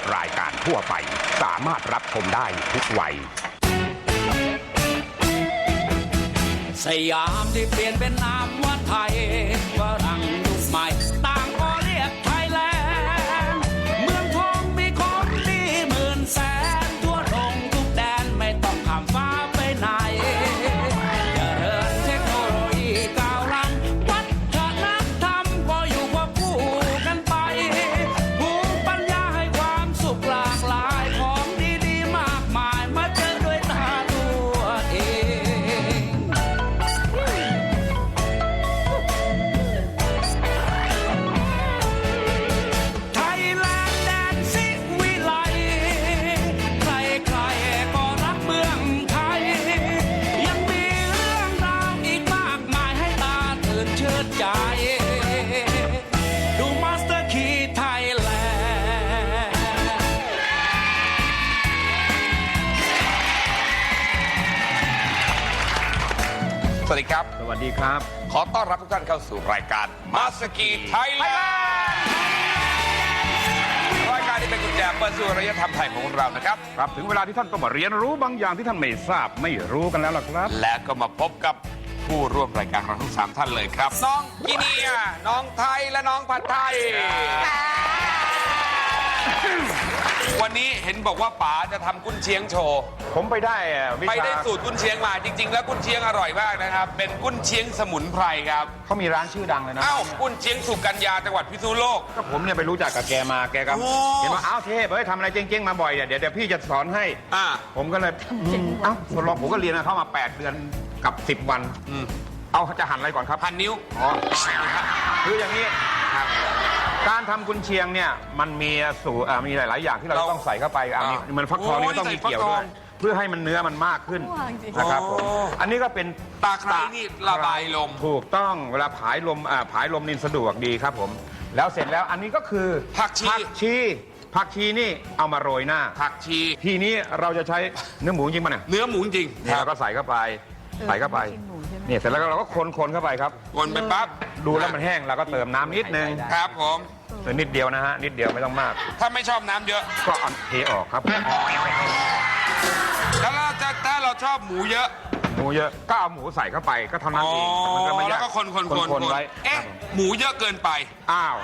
จัดรายการทั่วไป สามารถรับชมได้ทุกวัย สยามที่เปลี่ยนเป็นนามว่าไทยฝรั่ง สวัสดีครับ สวัสดีครับ ขอต้อนรับทุกท่านเข้าสู่รายการมาสกีไทยแลนด์รายการที่เป็นกุญแจเปิดสู่อารยธรรมไทยของเรานะครับ ครับถึงเวลาที่ท่านต้องมาเรียนรู้บางอย่างที่ท่านไม่ทราบไม่รู้กันแล้วล่ะครับ และก็มาพบกับผู้ร่วมรายการของเราทั้งสามท่านเลยครับ น้องกิเนียน้องไทยและน้องผัดไทย วันนี้เห็นบอกว่าป๋าจะทำกุนเชียงโชว์ ผมไปได้อะวิไปชาได้สูตรกุนเชียงมาจริง ๆ แล้วกุนเชียงอร่อยมากนะครับ เป็นกุนเชียงสมุนไพรครับ เขามีร้านชื่อดังเลยนะเอ้ากุนเชียงสุกัญญาจังหวัดพิษณุโลก ก็ผมเนี่ยไปรู้จักกับแกมาแกก็โอ้ เห็นว่าอ้าวเทพเฮ้ยทำอะไรเจ๊งๆมาบ่อยเนี่ยเดี๋ยวเดี๋ยวพี่จะสอนให้ อ่า ผมก็เลยอืมเอ้าทดลองผมก็เรียนกับเข้ามา 8 เดือนกับ 10 วันอืม เอาจะหั่นอะไรก่อนครับพันนิ้วอ๋อคืออย่างนี้ครับ การทำกุนเชียงเนี่ยมันมีสูตรอ่ามีหลาย ๆ อย่างที่เราเราต้องใส่เข้าไปอะมีอ่ามันฟักทองนี่ก็ต้องโอ้ยมีเกี่ยวใส่ฟักทด้อวงยเพื่อให้มันเนื้อมันมากขึ้นนะครับผมโอ้อันนี้ก็เป็นตาไคร้นี่ระบายลม ถูกต้องเวลาผายลมอ่าผายลมนี่สะดวกดีครับผม แล้วเสร็จแล้วอันนี้ก็คือผักชี ผักชีผักชีนี่เอามาโรยหน้าผักชี ทีนี้เราจะใช้เนื้อหมูจริงป่ะเนี่ยเนื้อหมูจริงนี่เราก็ใส่เข้าไป ใส่เข้าไปเนี่ยเสร็จแล้วก็เราก็คนคนๆเข้าไปครับ วนไปปั๊บดูแล้วมันแห้งเราก็เติมน้ำนิดนึงครับผม เติมนิดเดียวนะฮะนิดเดียวไม่ต้องมาก ถ้าไม่ชอบน้ำเยอะ ก็เอาเทออกครับแล้วเราจะถ้าเราชอบหมูเยอะ หมูเยอะก็เอาหมูใส่เข้าไปก็เท่านั้นอ๋อ เองมันก็ไม่แล้ยาวกก็คนคนคนคนๆไว้เอ๊ะครับผมหมูเยอะเกินไป อ้าว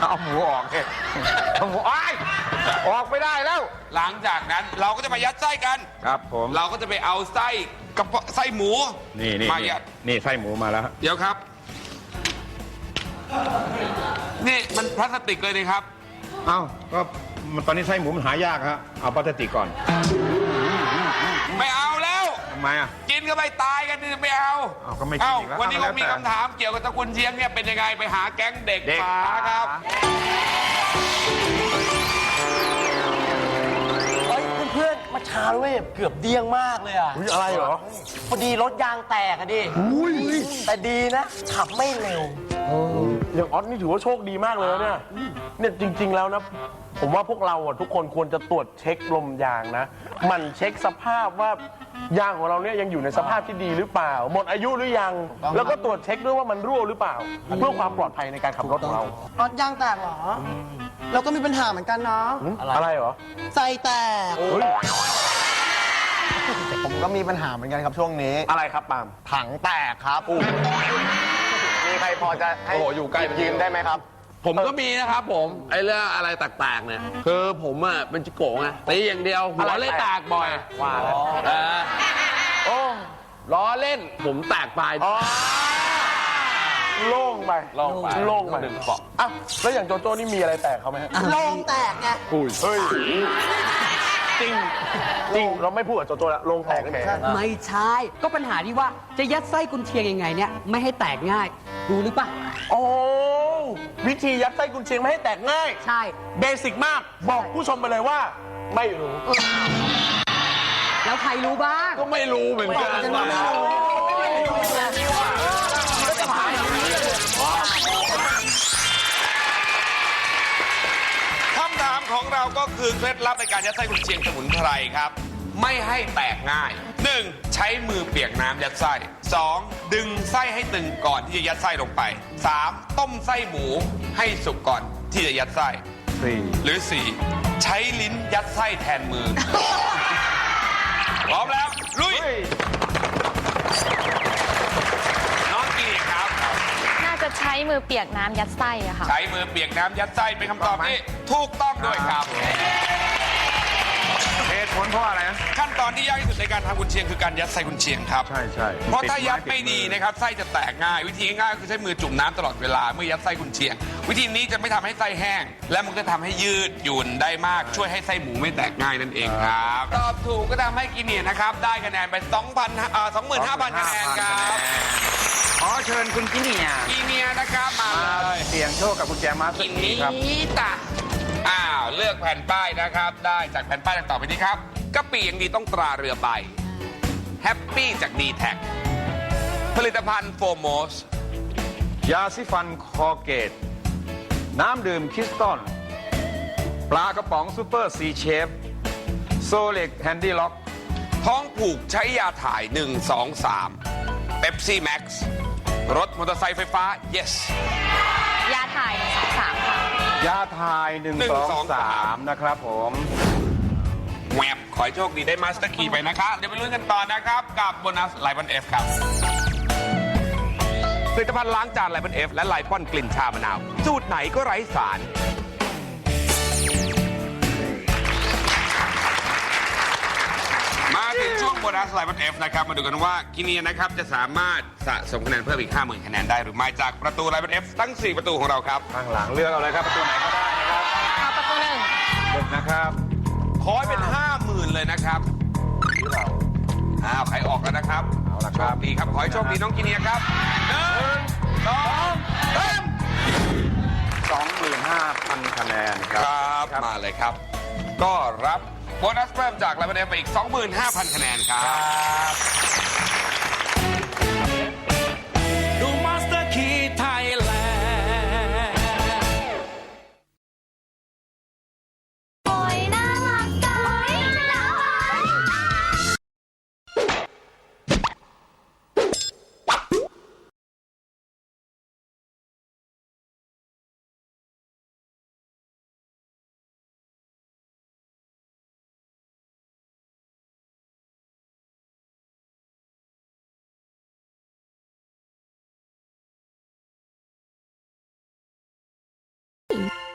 เอาหมูออกเลยเอาหมูอ้าย ออกไม่ได้แล้ว หลังจากนั้นเราก็จะมายัดไส้กัน ครับผม เราก็จะไปเอาไส้กระเพาะไส้หมูนี่นี่มานี่ยัดนี่ไส้หมูมาแล้วเดี๋ยวครับ นี่มันพลาสติกเลยนะครับ เอ้าก็มันตอนนี้ไส้หมูมันหายากฮะเอาพลาสติกก่อนไม่เอาแล้ว ทำไมอะ กินก็ไปตายกันนี่ไม่เอาเอาก็ไม่กินเอ้าอีกแล้ววันนี้เอาผแล้วมมีแต่ คำถามเกี่ยวกับตระกูลเชียงเนี่ยเป็นยังไงไปหาแก๊งเด็กเด็กป๋าครับ เช้าเว้ยเกือบเดี้ยงมากเลยอะอะไรเหรอ พอดีรถยางแตกอะดิแต่ดีนะ ขับไม่เร็ว อย่างออสนี่ถือว่าโชคดีมากเลยนะเนี่ยเนี่ยจริง ๆ แล้วนะ ผมว่าพวกเราอะทุกคนควรจะตรวจเช็คลมยางนะมันเช็คสภาพว่ายางของเราเนี่ยยังอยู่ในสภาพที่ดีหรือเปล่า หมดอายุหรือยัง แล้วก็ตรวจเช็คด้วยว่ามันรั่วหรือเปล่า เพื่อความปลอดภัยในการขับรถของเราออดยางแตกเหรอ เราก็มีปัญหาเหมือนกันเนาะอะไรเหรอใจแตกเฮ้ยผมก็มีปัญหาเหมือนกันครับช่วงนี้ อะไรครับปาล์มถังแตกครับมีใครพอจะให้โอ้โหอยู่ใกล้ ยืมได้ไหมครับ ผมก็มีนะครับผมไอ้เรื่องอะไรแตกๆเนี่ยคือผมอะเป็นจิโกะไงตีอย่างเดียวหัวเลยแตกบ่อยว่าแล้วเออโอ้ล้อเล่นผมแตกปลายอ๋อ โล่งไปโล่งไปโล่งไปหนึ่งเปาะ อะแล้วอย่างโจโจ้นี่มีอะไรแตกเขาไหมฮะโลงแตกไงเฮ้ยจริงจริงเราไม่พูดกับโจโจ้แล้วลงแตกแน่ไม่ใช่ ก็ปัญหาที่ว่าจะยัดไส้กุนเชียงยังไงเนี่ย ไม่ให้แตกง่ายรู้หรือปะโอ้วิธียัดไส้กุนเชียงไม่ให้แตกง่าย ใช่ เบสิกมากบอกผู้ชมไปเลยว่า ไม่รู้ แล้วใครรู้บ้าง ก็ไม่รู้เหมือนกันว่าคำถามของเร ก็คือเคล็ดลับในการยัดไส้กุนเชียงสมุนไพรครับ ไม่ให้แตกง่าย 1. ใช้มือเปียกน้ำยัดไส้ 2. ดึงไส้ให้ตึงก่อนที่จะยัดไส้ลงไป 3. ต้มไส้หมูให้สุกก่อนที่จะยัดไส้สี่หรือ 4. ใช้ลิ้นยัดไส้แทนมือ พร้อมแล้ว ลุย มือเปียกน้ำยัดไส้อะค่ะ ใช้มือเปียกน้ำยัดไส้เป็นคำตอบที่ถูกต้องด้วยครับ ตุผลเพราะอะไรนะขั้นตอนที่ยากที่สุดในการทำกุนเชียงคือการยัดไส้กุนเชียงครับ ใช่ใช่เพราะถ้ายัดติดไม้ไม่ติดมือดีนะครับไส้จะแตกง่าย วิธีง่ายๆคือใช้มือจุ่มน้ำตลอดเวลาเมื่อยัดไส้กุนเชียง วิธีนี้จะไม่ทำให้ไส้แห้ง และมันก็ทำให้ยืดหยุ่นได้มากช่วยให้ไส้หมูไม่แตกง่ายนั่นเองครับตอบถูกก็ทำให้กินเนี่ยนะครับได้คะแนนไป2,000เอ่อ25,000คะแนนครับ ขอเชิญคุณกิเนียกีเนียนะครับมามาเลยเสี่ยงโชคกับกุญแจมาสกินกีนี้ครับ ตะอ้าว เลือกแผ่นป้ายนะครับ ได้จากแผ่นป้ายดังต่อไปนี้ครับกะปิอย่างดีต้องตราเรือใบแฮปปี้จากดีแท็กผลิตภัณฑ์โฟโมสยาซิฟันคอเกต น้ำดื่มคิสตันปลากระป๋องซูเปอร์ซีเชฟโซเล็กแฮนดี้ล็อก ท้องผูกใช้ยาถ่าย 1 2 3เ e ปซี่แม็กซ์รถมอเตอร์ไซค์ไฟฟ้า yes ยาทาย1หนึ่งสอง2สาม3นะครับผมแหวบขอให้โชคดีได้มาสเตอร์คีย์ไปนะครับเดี๋ยวไปลุ้นกันต่อนะครับ กับโบนัสไลปอนเอฟครับผลิตภัณฑ์ล้างจานไลปอนเอฟและไลปอนกลิ่นชามะนาว สูตรไหนก็ไร้สาร ถึงช่วงโบนัสไลปอนเอฟนะครับ มาดูกันว่ากิเนียนะครับจะสามารถสะสมคะแนนเพิ่มอีก 50,000 คะแนนได้หรือไม่จากประตูไลปอนเอฟทั้ง 4 ประตูของเราครับ ข้างหลังเลือกเอาเลยครับ ประตูไหนก็ได้นะครับเอาประตูหนึ่งเด็กนะครับขอให้เป็น 50,000 เลยนะครับหรือเราอ้าวใครออกแล้วนะครับเอาละครับโชดีครับขอให้โชคดีน้องกิเนียครับหนึ่งสองสาม25,000 คะแนนคครับรับ มาเลยครับ ก็รับโบนัสเพิ่มจากไลฟ์เดไปอีก 25,000 คะแนนครับ Bye.